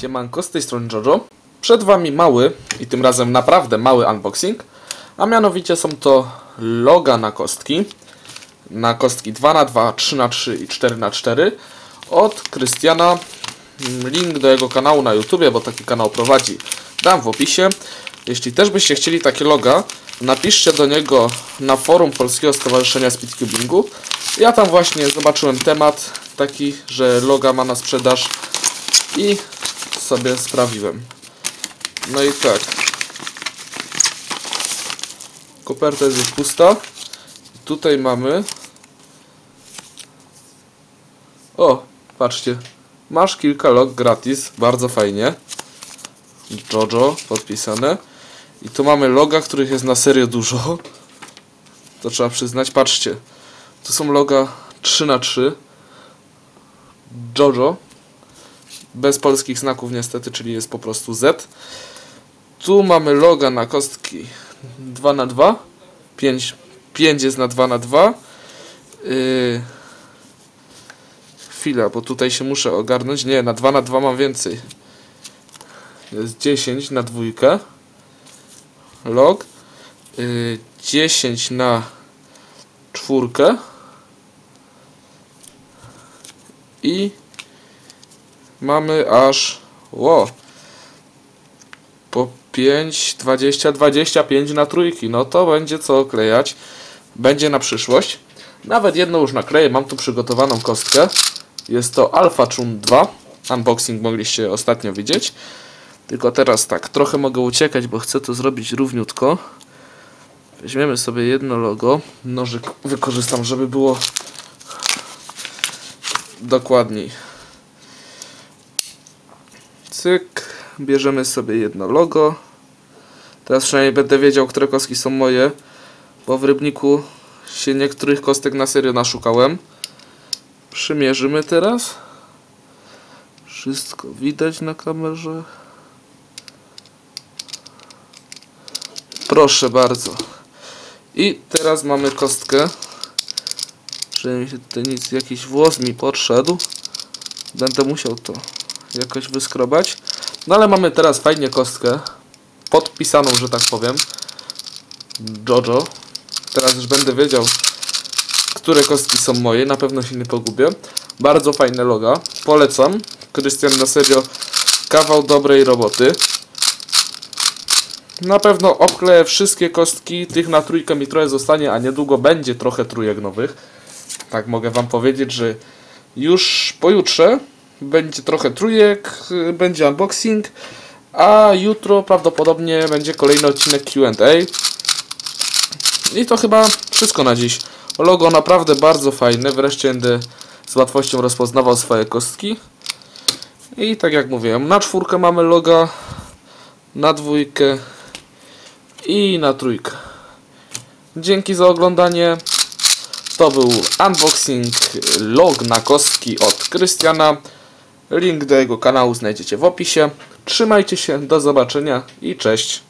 Siemanko, z tej strony Jojo. Przed Wami mały i tym razem naprawdę mały unboxing, a mianowicie są to loga na kostki. Na kostki 2x2, 3x3 i 4x4 od Krystiana. Link do jego kanału na YouTube, bo taki kanał prowadzi, dam w opisie. Jeśli też byście chcieli takie loga, napiszcie do niego na forum Polskiego Stowarzyszenia Speedcubingu. Ja tam właśnie zobaczyłem temat taki, że loga ma na sprzedaż i sobie sprawiłem. No i tak. Koperta jest już pusta. Tutaj mamy. O, patrzcie. Masz kilka log gratis, bardzo fajnie. Jojo podpisane. I tu mamy loga, których jest na serio dużo. To trzeba przyznać. Patrzcie. Tu są loga 3 na 3 Jojo. Bez polskich znaków niestety, czyli jest po prostu Z. Tu mamy loga na kostki 2 na 2 5, 5 jest na 2 na 2 yy... Chwila, bo tutaj się muszę ogarnąć. Nie, na 2 na 2 mam więcej. Jest 10 na dwójkę. Log. Yy, 10 na czwórkę. I mamy aż ło, po 5, 20, 25 na trójki. No to będzie co oklejać. Będzie na przyszłość. Nawet jedną już nakleję. Mam tu przygotowaną kostkę. Jest to Alpha Chun 2. Unboxing mogliście ostatnio widzieć. Tylko teraz tak, trochę mogę uciekać, bo chcę to zrobić równiutko. Weźmiemy sobie jedno logo. Nożyk wykorzystam, żeby było dokładniej. Cyk, bierzemy sobie jedno logo. Teraz przynajmniej będę wiedział, które kostki są moje, bo w rybniku się niektórych kostek na serio naszukałem. Przymierzymy teraz. Wszystko widać na kamerze. Proszę bardzo. I teraz mamy kostkę. Żeby mi się tutaj nic, jakiś włos mi podszedł. Będę musiał to jakoś wyskrobać. No ale mamy teraz fajnie kostkę. Podpisaną, że tak powiem. Jojo. Teraz już będę wiedział, które kostki są moje. Na pewno się nie pogubię. Bardzo fajne loga. Polecam. Krystian na serio kawał dobrej roboty. Na pewno obkleję wszystkie kostki. Tych na trójkę mi trochę zostanie, a niedługo będzie trochę trójek nowych. Tak mogę wam powiedzieć, że już pojutrze będzie trochę trójek, y, będzie unboxing, a jutro prawdopodobnie będzie kolejny odcinek Q&A. I to chyba wszystko na dziś. Logo naprawdę bardzo fajne, wreszcie będę z łatwością rozpoznawał swoje kostki. I tak jak mówiłem, na czwórkę mamy loga, na dwójkę i na trójkę. Dzięki za oglądanie. To był unboxing log na kostki od Krystiana. Link do jego kanału znajdziecie w opisie. Trzymajcie się, do zobaczenia i cześć.